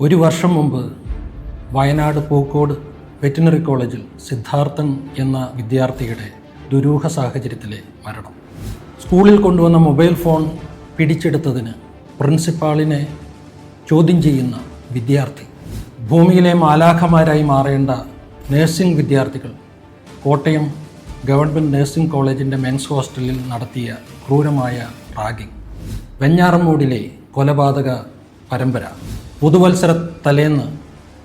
ഒരു വർഷം മുമ്പ് വയനാട് പൂക്കോട് വെറ്റിനറി കോളേജിൽ സിദ്ധാർത്ഥൻ എന്ന വിദ്യാർത്ഥിയുടെ ദുരൂഹ സാഹചര്യത്തിലെ മരണം. സ്കൂളിൽ കൊണ്ടുവന്ന മൊബൈൽ ഫോൺ പിടിച്ചെടുത്തതിന് പ്രിൻസിപ്പാളിനെ ചോദ്യം ചെയ്യുന്ന വിദ്യാർത്ഥി. ഭൂമിയിലെ മാലാഖമാരായി മാറേണ്ട നഴ്സിംഗ് വിദ്യാർത്ഥികൾ കോട്ടയം ഗവൺമെന്റ് നഴ്സിംഗ് കോളേജിന്റെ മെൻസ് ഹോസ്റ്റലിൽ നടത്തിയ ക്രൂരമായ റാഗിംഗ്. വെഞ്ഞാറമൂടിലെ കൊലപാതക പരമ്പര. പുതുവത്സര തലേന്ന്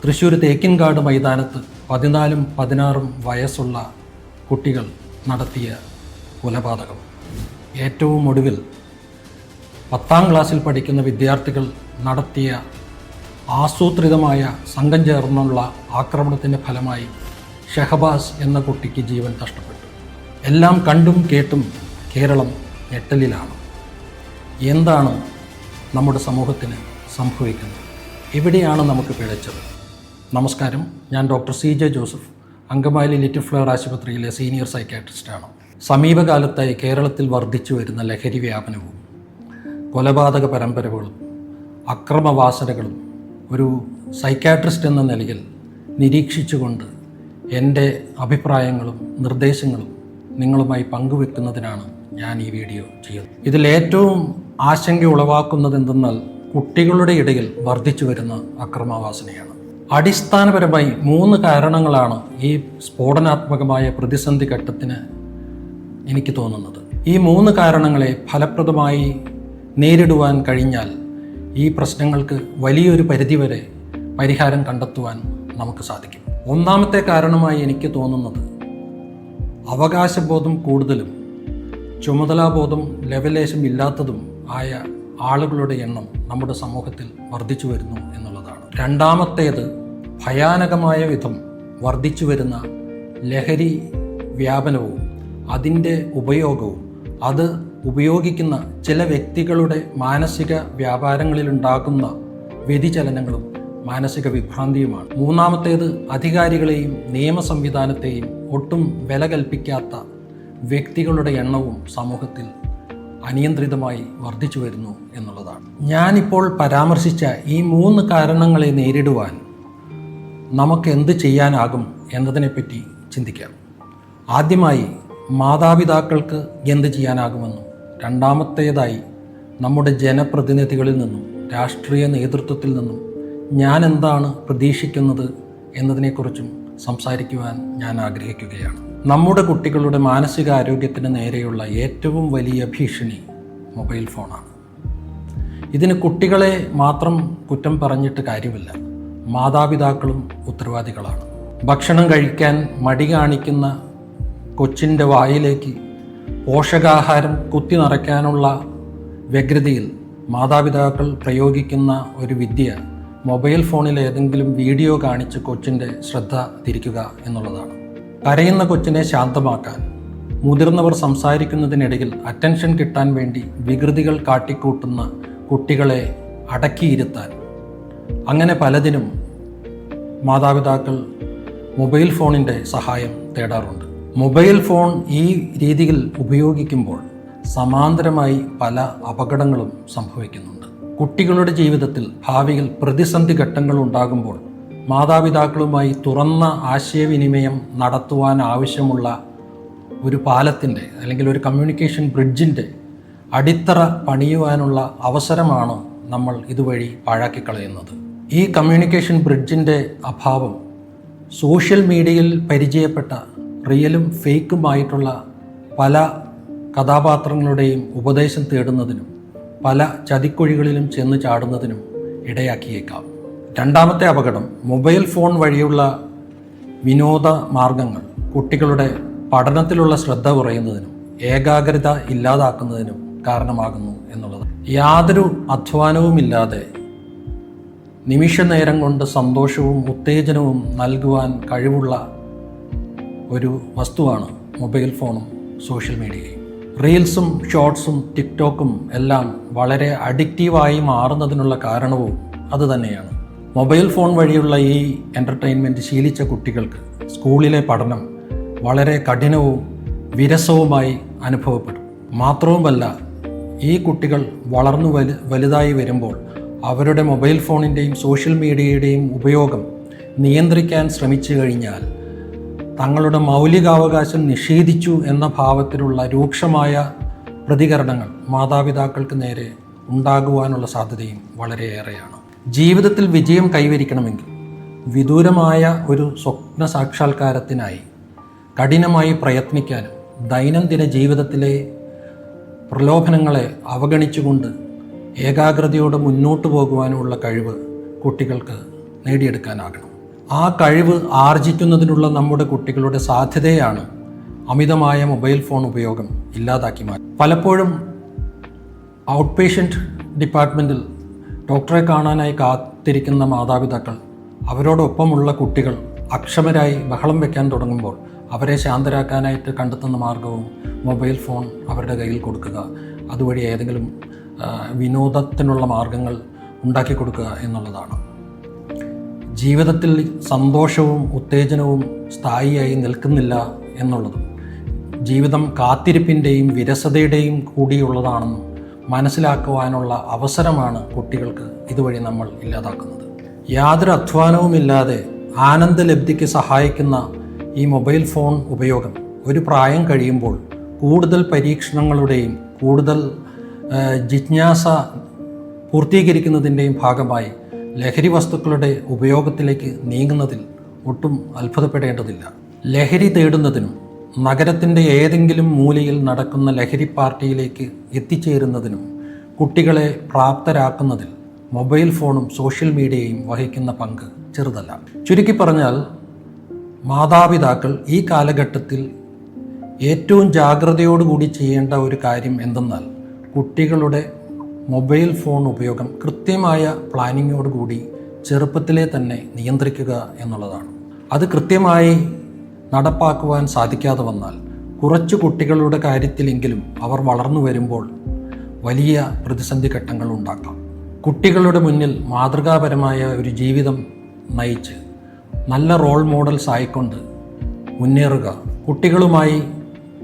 തൃശ്ശൂർ തേക്കിൻകാട് മൈതാനത്ത് പതിനാലും പതിനാറും വയസ്സുള്ള കുട്ടികൾ നടത്തിയ കൊലപാതകം. ഏറ്റവും ഒടുവിൽ പത്താം ക്ലാസ്സിൽ പഠിക്കുന്ന വിദ്യാർത്ഥികൾ നടത്തിയ ആസൂത്രിതമായ സംഘം ചേർന്നുള്ള ആക്രമണത്തിന്റെ ഫലമായി ഷഹബാസ് എന്ന കുട്ടിക്ക് ജീവൻ നഷ്ടപ്പെട്ടു. എല്ലാം കണ്ടും കേട്ടും കേരളം ഞെട്ടലിലാണ്. എന്താണ് നമ്മുടെ സമൂഹത്തിന് സംഭവിക്കുന്നത്? എവിടെയാണ് നമുക്ക് പിഴച്ചത്. നമസ്കാരം. ഞാൻ doctor C J Joseph Angamaly little flower ആശുപത്രിയിലെ സീനിയർ സൈക്കാട്രിസ്റ്റാണ് സമീപകാലത്തായി കേരളത്തിൽ വർദ്ധിച്ചു വരുന്ന ലഹരി വ്യാപനവും കൊലപാതക പരമ്പരകളും അക്രമവാസനകളും ഒരു സൈക്കാട്രിസ്റ്റ് എന്ന നിലയിൽ നിരീക്ഷിച്ചുകൊണ്ട് എന്റെ അഭിപ്രായങ്ങളും നിർദ്ദേശങ്ങളും നിങ്ങളുമായി പങ്കുവെക്കുന്നതിനാണ് ഞാൻ ഈ വീഡിയോ ചെയ്യുന്നത്. ഇതിൽ ഏറ്റവും ആശങ്ക ഉളവാക്കുന്നത് എന്തെന്നാൽ കുട്ടികളുടെ ഇടയിൽ വർദ്ധിച്ചു വരുന്ന അക്രമവാസനയാണ്. അടിസ്ഥാനപരമായി മൂന്ന് കാരണങ്ങളാണ് ഈ സ്ഫോടനാത്മകമായ പ്രതിസന്ധി ഘട്ടത്തിന് എനിക്ക് തോന്നുന്നത്. ഈ മൂന്ന് കാരണങ്ങളെ ഫലപ്രദമായി നേരിടുവാൻ കഴിഞ്ഞാൽ ഈ പ്രശ്നങ്ങൾക്ക് വലിയൊരു പരിധിവരെ പരിഹാരം കണ്ടെത്തുവാൻ നമുക്ക് സാധിക്കും. ഒന്നാമത്തെ കാരണമായി എനിക്ക് തോന്നുന്നത് അവകാശബോധം കൂടുതലും ചുമതലാബോധം ലെവലേശം ഇല്ലാത്തതും ആയ ആളുകളുടെ എണ്ണം നമ്മുടെ സമൂഹത്തിൽ വർദ്ധിച്ചു വരുന്നു എന്നുള്ളതാണ്. രണ്ടാമത്തേത് ഭയാനകമായ വിധം വർദ്ധിച്ചു വരുന്ന ലഹരി വ്യാപനവും അതിന്റെ ഉപയോഗവും. അത് ഉപയോഗിക്കുന്ന ചില വ്യക്തികളുടെ മാനസിക വ്യാപാരങ്ങളിലുണ്ടാക്കുന്ന വ്യതിചലനങ്ങളും മാനസിക വിഭ്രാന്തിയുമാണ്. മൂന്നാമത്തേത് അധികാരികളെയും നിയമ സംവിധാനത്തെയും ഒട്ടും വില കൽപ്പിക്കാത്ത വ്യക്തികളുടെ എണ്ണവും സമൂഹത്തിൽ അനിയന്ത്രിതമായി വർദ്ധിച്ചു വരുന്നു എന്നുള്ളതാണ്. ഞാനിപ്പോൾ പരാമർശിച്ച ഈ മൂന്ന് കാരണങ്ങളെ നേരിടുവാൻ നമുക്ക് എന്ത് ചെയ്യാനാകും എന്നതിനെപ്പറ്റി ചിന്തിക്കാം. ആദ്യമായി മാതാപിതാക്കൾക്ക് എന്ത് ചെയ്യാനാകുമെന്നും രണ്ടാമത്തേതായി നമ്മുടെ ജനപ്രതിനിധികളിൽ നിന്നും രാഷ്ട്രീയ നേതൃത്വത്തിൽ നിന്നും ഞാൻ എന്താണ് പ്രതീക്ഷിക്കുന്നത് എന്നതിനെക്കുറിച്ചും സംസാരിക്കുവാൻ ഞാൻ ആഗ്രഹിക്കുകയാണ്. നമ്മുടെ കുട്ടികളുടെ മാനസികാരോഗ്യത്തിന് നേരെയുള്ള ഏറ്റവും വലിയ ഭീഷണി മൊബൈൽ ഫോണാണ്. ഇതിന് കുട്ടികളെ മാത്രം കുറ്റം പറഞ്ഞിട്ട് കാര്യമില്ല. മാതാപിതാക്കളും ഉത്തരവാദികളാണ്. ഭക്ഷണം കഴിക്കാൻ മടി കാണിക്കുന്ന കൊച്ചിന്റെ വായിലേക്ക് പോഷകാഹാരം കുത്തി നിറയ്ക്കാനുള്ള വ്യഗ്രതയിൽ മാതാപിതാക്കൾ പ്രയോഗിക്കുന്ന ഒരു വിദ്യ മൊബൈൽ ഫോണിൽ ഏതെങ്കിലും വീഡിയോ കാണിച്ച് കൊച്ചിന്റെ ശ്രദ്ധ തിരിക്കുക എന്നുള്ളതാണ്. കരയുന്ന കൊച്ചിനെ ശാന്തമാക്കാൻ മുതിർന്നവർ സംസാരിക്കുന്നതിനിടയിൽ അറ്റൻഷൻ കിട്ടാൻ വേണ്ടി വികൃതികൾ കാട്ടിക്കൂട്ടുന്ന കുട്ടികളെ അടക്കിയിരുത്താൻ. അങ്ങനെ പലതിനും മാതാപിതാക്കൾ മൊബൈൽ ഫോണിന്റെ സഹായം തേടാറുണ്ട്. മൊബൈൽ ഫോൺ ഈ രീതിയിൽ ഉപയോഗിക്കുമ്പോൾ സമാന്തരമായി പല അപകടങ്ങളും സംഭവിക്കുന്നുണ്ട്. കുട്ടികളുടെ ജീവിതത്തിൽ ഭാവിയിൽ പ്രതിസന്ധി ഘട്ടങ്ങൾ ഉണ്ടാകുമ്പോൾ മാതാപിതാക്കളുമായി തുറന്ന ആശയവിനിമയം നടത്തുവാൻ ആവശ്യമുള്ള ഒരു പാലത്തിന്റെ അല്ലെങ്കിൽ ഒരു കമ്മ്യൂണിക്കേഷൻ ബ്രിഡ്ജിന്റെ അടിത്തറ പണിയുവാനുള്ള അവസരമാണ് നമ്മൾ ഇതുവഴി പാഴാക്കിക്കളയുന്നത്. ഈ കമ്മ്യൂണിക്കേഷൻ ബ്രിഡ്ജിന്റെ അഭാവം സോഷ്യൽ മീഡിയയിൽ പരിചയപ്പെട്ട റിയലും ഫേക്കുമായിട്ടുള്ള പല കഥാപാത്രങ്ങളുടെയും ഉപദേശം തേടുന്നതിനും പല ചതിക്കുഴികളിലും ചെന്ന് ചാടുന്നതിനും ഇടയാക്കിയേക്കാം. രണ്ടാമത്തെ അപകടം മൊബൈൽ ഫോൺ വഴിയുള്ള വിനോദ മാർഗങ്ങൾ കുട്ടികളുടെ പഠനത്തിലുള്ള ശ്രദ്ധ കുറയുന്നതിനും ഏകാഗ്രത ഇല്ലാതാക്കുന്നതിനും കാരണമാകുന്നു എന്നുള്ളത്. യാതൊരു അധ്വാനവുമില്ലാതെ നിമിഷ നേരം കൊണ്ട് സന്തോഷവും ഉത്തേജനവും നൽകുവാൻ കഴിവുള്ള ഒരു വസ്തുവാണ് മൊബൈൽ ഫോണും സോഷ്യൽ മീഡിയയും. റീൽസും ഷോർട്സും ടിക്ടോക്കും എല്ലാം വളരെ അഡിക്റ്റീവായി മാറുന്നതിനുള്ള കാരണവും അതുതന്നെയാണ് മൊബൈൽ ഫോൺ വഴിയുള്ള ഈ എന്റർടൈൻമെന്റ് ശീലിച്ച കുട്ടികൾക്ക് സ്കൂളിലെ പഠനം വളരെ കഠിനവും വിരസവുമായി അനുഭവപ്പെടും. മാത്രവുമല്ല ഈ കുട്ടികൾ വളർന്നു വലു വലുതായി വരുമ്പോൾ അവരുടെ മൊബൈൽ ഫോണിന്റെയും സോഷ്യൽ മീഡിയയുടെയും ഉപയോഗം നിയന്ത്രിക്കാൻ ശ്രമിച്ചു കഴിഞ്ഞാൽ തങ്ങളുടെ മൗലികാവകാശം നിഷേധിച്ചു എന്ന ഭാവത്തിലുള്ള രൂക്ഷമായ പ്രതികരണങ്ങൾ മാതാപിതാക്കൾക്ക് നേരെ ഉണ്ടാകുവാനുള്ള സാധ്യതയും വളരെയേറെയാണ്. ജീവിതത്തിൽ വിജയം കൈവരിക്കണമെങ്കിൽ വിദൂരമായ ഒരു സ്വപ്ന സാക്ഷാത്കാരത്തിനായി കഠിനമായി പ്രയത്നിക്കാനും ദൈനംദിന ജീവിതത്തിലെ പ്രലോഭനങ്ങളെ അവഗണിച്ചുകൊണ്ട് ഏകാഗ്രതയോടെ മുന്നോട്ട് പോകുവാനുമുള്ള കഴിവ് കുട്ടികൾക്ക് നേടിയെടുക്കാനാകണം. ആ കഴിവ് ആർജിക്കുന്നതിനുള്ള നമ്മുടെ കുട്ടികളുടെ സാധ്യതയാണ് അമിതമായ മൊബൈൽ ഫോൺ ഉപയോഗം ഇല്ലാതാക്കി മാറ്റി പലപ്പോഴും ഔട്ട് പേഷ്യന്റ് ഡിപ്പാർട്ട്മെന്റിൽ ഡോക്ടറെ കാണാനായി കാത്തിരിക്കുന്ന മാതാപിതാക്കൾ അവരോടൊപ്പമുള്ള കുട്ടികൾ അക്ഷമരായി ബഹളം വെക്കാൻ തുടങ്ങുമ്പോൾ അവരെ ശാന്തരാക്കാനായിട്ട് കണ്ടെത്തുന്ന മാർഗവും മൊബൈൽ ഫോൺ അവരുടെ കയ്യിൽ കൊടുക്കുക അതുവഴി ഏതെങ്കിലും വിനോദത്തിനുള്ള മാർഗങ്ങൾ ഉണ്ടാക്കി കൊടുക്കുക എന്നുള്ളതാണ്. ജീവിതത്തിൽ സന്തോഷവും ഉത്തേജനവും സ്ഥായിയായി നിൽക്കുന്നില്ല എന്നുള്ളതും ജീവിതം കാത്തിരിപ്പിന്റെയും വിരസതയുടെയും കൂടിയുള്ളതാണെന്നും മനസ്സിലാക്കുവാനുള്ള അവസരമാണ് കുട്ടികൾക്ക് ഇതുവഴി നമ്മൾ ഇല്ലാതാക്കുന്നത്. യാതൊരു അധ്വാനവുമില്ലാതെ ആനന്ദലബ്ധിക്ക് സഹായിക്കുന്ന ഈ മൊബൈൽ ഫോൺ ഉപയോഗം ഒരു പ്രായം കഴിയുമ്പോൾ കൂടുതൽ പരീക്ഷണങ്ങളുടെയും കൂടുതൽ ജിജ്ഞാസ പൂർത്തീകരിക്കുന്നതിന്റെയും ഭാഗമായി ലഹരി വസ്തുക്കളുടെ ഉപയോഗത്തിലേക്ക് നീങ്ങുന്നതിൽ ഒട്ടും അത്ഭുതപ്പെടേണ്ടതില്ല. ലഹരി തേടുന്നതിനും നഗരത്തിന്റെ ഏതെങ്കിലും മൂലയിൽ നടക്കുന്ന ലഹരി പാർട്ടിയിലേക്ക് എത്തിച്ചേരുന്നതിനും കുട്ടികളെ പ്രാപ്തരാക്കുന്നതിൽ മൊബൈൽ ഫോണും സോഷ്യൽ മീഡിയയും വഹിക്കുന്ന പങ്ക് ചെറുതല്ല. ചുരുക്കി പറഞ്ഞാൽ മാതാപിതാക്കൾ ഈ കാലഘട്ടത്തിൽ ഏറ്റവും ജാഗ്രതയോടുകൂടി ചെയ്യേണ്ട ഒരു കാര്യം എന്തെന്നാൽ കുട്ടികളുടെ മൊബൈൽ ഫോൺ ഉപയോഗം കൃത്യമായ പ്ലാനിങ്ങോടുകൂടി ചെറുപ്പത്തിലെ തന്നെ നിയന്ത്രിക്കുക എന്നുള്ളതാണ്. അത് കൃത്യമായി നടപ്പാക്കുവാൻ സാധിക്കാതെ വന്നാൽ കുറച്ച് കുട്ടികളുടെ കാര്യത്തിലെങ്കിലും അവർ വളർന്നു വരുമ്പോൾ വലിയ പ്രതിസന്ധി ഘട്ടങ്ങൾ ഉണ്ടാക്കാം. കുട്ടികളുടെ മുന്നിൽ മാതൃകാപരമായ ഒരു ജീവിതം നയിച്ച് നല്ല റോൾ മോഡൽസ് ആയിക്കൊണ്ട് മുന്നേറുക. കുട്ടികളുമായി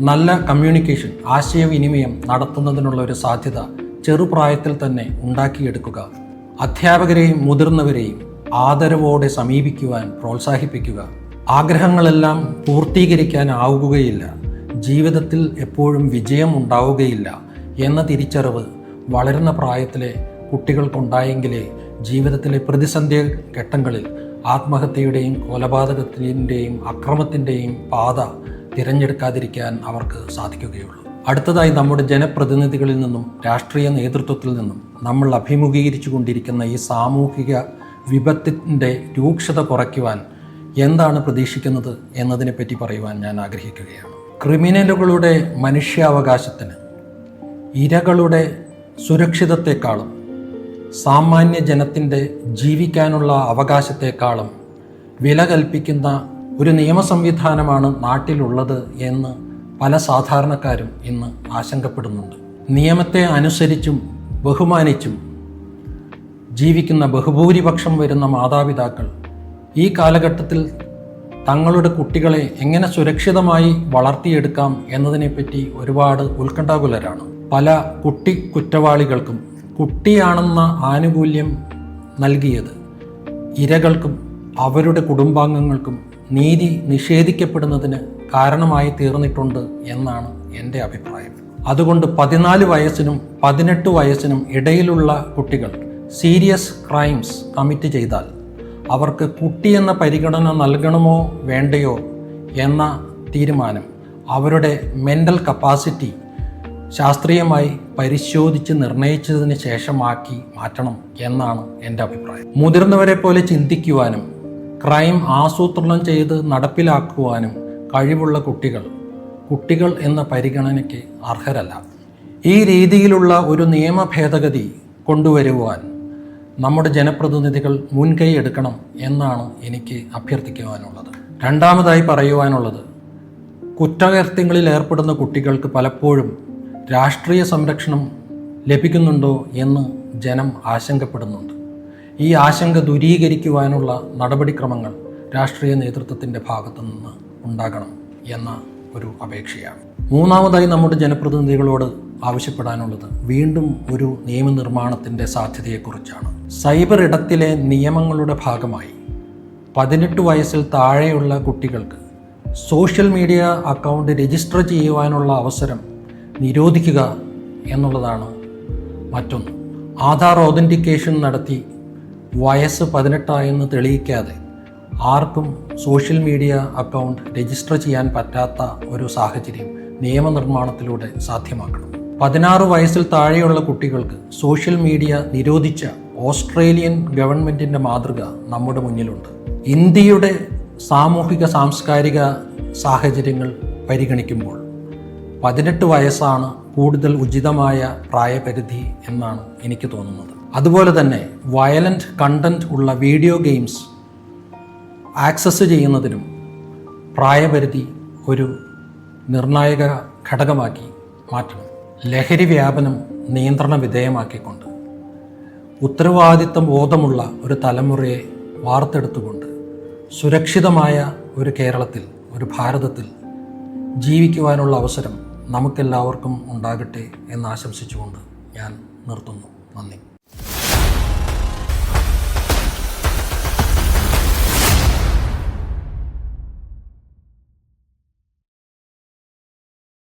നല്ല കമ്മ്യൂണിക്കേഷൻ ആശയവിനിമയം നടത്തുന്നതിനുള്ള ഒരു സാധ്യത ചെറുപ്രായത്തിൽ തന്നെ ഉണ്ടാക്കിയെടുക്കുക. അധ്യാപകരെയും മുതിർന്നവരെയും ആദരവോടെ സമീപിക്കുവാൻ പ്രോത്സാഹിപ്പിക്കുക. ആഗ്രഹങ്ങളെല്ലാം പൂർത്തീകരിക്കാനാവുകയില്ല. ജീവിതത്തിൽ എപ്പോഴും വിജയം ഉണ്ടാവുകയില്ല എന്ന തിരിച്ചറിവ് വളരുന്ന പ്രായത്തിലെ കുട്ടികൾക്കുണ്ടായെങ്കിലേ ജീവിതത്തിലെ പ്രതിസന്ധി ഘട്ടങ്ങളിൽ ആത്മഹത്യയുടെയും കൊലപാതകത്തിന്റെയും അക്രമത്തിന്റെയും പാത തിരഞ്ഞെടുക്കാതിരിക്കാൻ അവർക്ക് സാധിക്കുകയുള്ളൂ. അടുത്തതായി നമ്മുടെ ജനപ്രതിനിധികളിൽ നിന്നും രാഷ്ട്രീയ നേതൃത്വത്തിൽ നിന്നും നമ്മൾ അഭിമുഖീകരിച്ചു കൊണ്ടിരിക്കുന്ന ഈ സാമൂഹിക വിപത്തിന്റെ രൂക്ഷത കുറയ്ക്കുവാൻ എന്താണ് പ്രതീക്ഷിക്കുന്നത് എന്നതിനെപ്പറ്റി പറയുവാൻ ഞാൻ ആഗ്രഹിക്കുകയാണ്. ക്രിമിനലുകളുടെ മനുഷ്യാവകാശത്തിന് ഇരകളുടെ സുരക്ഷിതത്തെക്കാളും സാമാന്യ ജനത്തിന്റെ ജീവിക്കാനുള്ള അവകാശത്തെക്കാളും വില കൽപ്പിക്കുന്ന ഒരു നിയമ സംവിധാനമാണ് നാട്ടിലുള്ളത് എന്ന് പല സാധാരണക്കാരും ഇന്ന് ആശങ്കപ്പെടുന്നുണ്ട്. നിയമത്തെ അനുസരിച്ചും ബഹുമാനിച്ചും ജീവിക്കുന്ന ബഹുഭൂരിപക്ഷം വരുന്ന മാതാപിതാക്കൾ ഈ കാലഘട്ടത്തിൽ തങ്ങളുടെ കുട്ടികളെ എങ്ങനെ സുരക്ഷിതമായി വളർത്തിയെടുക്കാം എന്നതിനെപ്പറ്റി ഒരുപാട് ഉത്കണ്ഠാകുലരാണ്. പല കുട്ടി കുറ്റവാളികൾക്കും കുട്ടിയാണെന്ന ആനുകൂല്യം നൽകിയത് ഇരകൾക്കും അവരുടെ കുടുംബാംഗങ്ങൾക്കും നീതി നിഷേധിക്കപ്പെടുന്നതിന് കാരണമായി തീർന്നിട്ടുണ്ട് എന്നാണ് എന്റെ അഭിപ്രായം. അതുകൊണ്ട് പതിനാല് വയസ്സിനും പതിനെട്ട് വയസ്സിനും ഇടയിലുള്ള കുട്ടികൾ സീരിയസ് ക്രൈംസ് കമ്മിറ്റ് ചെയ്താൽ അവർക്ക് കുട്ടിയെന്ന പരിഗണന നൽകണമോ വേണ്ടയോ എന്ന തീരുമാനം അവരുടെ മെന്റൽ കപ്പാസിറ്റി ശാസ്ത്രീയമായി പരിശോധിച്ച് നിർണയിച്ചതിന് ശേഷമാക്കി മാറ്റണം എന്നാണ് എന്റെ അഭിപ്രായം. മുതിർന്നവരെ പോലെ ചിന്തിക്കുവാനും ക്രൈം ആസൂത്രണം ചെയ്ത് നടപ്പിലാക്കുവാനും കഴിവുള്ള കുട്ടികൾ കുട്ടികൾ എന്ന പരിഗണനയ്ക്ക് അർഹരല്ല. ഈ രീതിയിലുള്ള ഒരു നിയമ ഭേദഗതി കൊണ്ടുവരുവാൻ നമ്മുടെ ജനപ്രതിനിധികൾ മുൻകൈ എടുക്കണം എന്നാണ് എനിക്ക് അഭ്യർത്ഥിക്കുവാനുള്ളത്. രണ്ടാമതായി പറയുവാനുള്ളത് കുറ്റകൃത്യങ്ങളിൽ ഏർപ്പെടുന്ന കുട്ടികൾക്ക് പലപ്പോഴും രാഷ്ട്രീയ സംരക്ഷണം ലഭിക്കുന്നുണ്ടോ എന്ന് ജനം ആശങ്കപ്പെടുന്നുണ്ട്. ഈ ആശങ്ക ദൂരീകരിക്കുവാനുള്ള നടപടിക്രമങ്ങൾ രാഷ്ട്രീയ നേതൃത്വത്തിന്റെ ഭാഗത്തു നിന്ന് ഉണ്ടാകണം എന്ന ഒരു അപേക്ഷയാണ്. മൂന്നാമതായി നമ്മുടെ ജനപ്രതിനിധികളോട് ആവശ്യപ്പെടാനുള്ളത്. വീണ്ടും ഒരു നിയമനിർമ്മാണത്തിന്റെ സാധ്യതയെക്കുറിച്ചാണ്. സൈബർ ഇടത്തിലെ നിയമങ്ങളുടെ ഭാഗമായി പതിനെട്ട് വയസ്സിൽ താഴെയുള്ള കുട്ടികൾക്ക് സോഷ്യൽ മീഡിയ അക്കൗണ്ട് രജിസ്റ്റർ ചെയ്യുവാനുള്ള അവസരം നിരോധിക്കുക എന്നുള്ളതാണ് മറ്റൊന്ന്. ആധാർ ഓതന്റിക്കേഷൻ നടത്തി വയസ്സ് പതിനെട്ടായെന്ന് തെളിയിക്കാതെ ആർക്കും സോഷ്യൽ മീഡിയ അക്കൗണ്ട് രജിസ്റ്റർ ചെയ്യാൻ പറ്റാത്ത ഒരു സാഹചര്യം നിയമനിർമ്മാണത്തിലൂടെ സാധ്യമാക്കണം. പതിനാറ് വയസ്സിൽ താഴെയുള്ള കുട്ടികൾക്ക് സോഷ്യൽ മീഡിയ നിരോധിച്ച ഓസ്ട്രേലിയൻ ഗവൺമെന്റിന്റെ മാതൃക നമ്മുടെ മുന്നിലുണ്ട്. ഇന്ത്യയുടെ സാമൂഹിക സാംസ്കാരിക സാഹചര്യങ്ങൾ പരിഗണിക്കുമ്പോൾ പതിനെട്ട് വയസ്സാണ് കൂടുതൽ ഉചിതമായ പ്രായപരിധി എന്നാണ് എനിക്ക് തോന്നുന്നത്. അതുപോലെ തന്നെ വയലന്റ് കണ്ടന്റ് ഉള്ള വീഡിയോ ഗെയിംസ് ആക്സസ് ചെയ്യുന്നതിനും പ്രായപരിധി ഒരു നിർണായക ഘടകമാക്കി മാറ്റണം. ലഹരി വ്യാപനം നിയന്ത്രണ വിധേയമാക്കിക്കൊണ്ട് ഉത്തരവാദിത്തം ബോധമുള്ള ഒരു തലമുറയെ വാർത്തെടുത്തുകൊണ്ട് സുരക്ഷിതമായ ഒരു കേരളത്തിൽ ഒരു ഭാരതത്തിൽ ജീവിക്കുവാനുള്ള അവസരം നമുക്കെല്ലാവർക്കും ഉണ്ടാകട്ടെ എന്ന് ആശംസിച്ചുകൊണ്ട് ഞാൻ നിർത്തുന്നു. നന്ദി.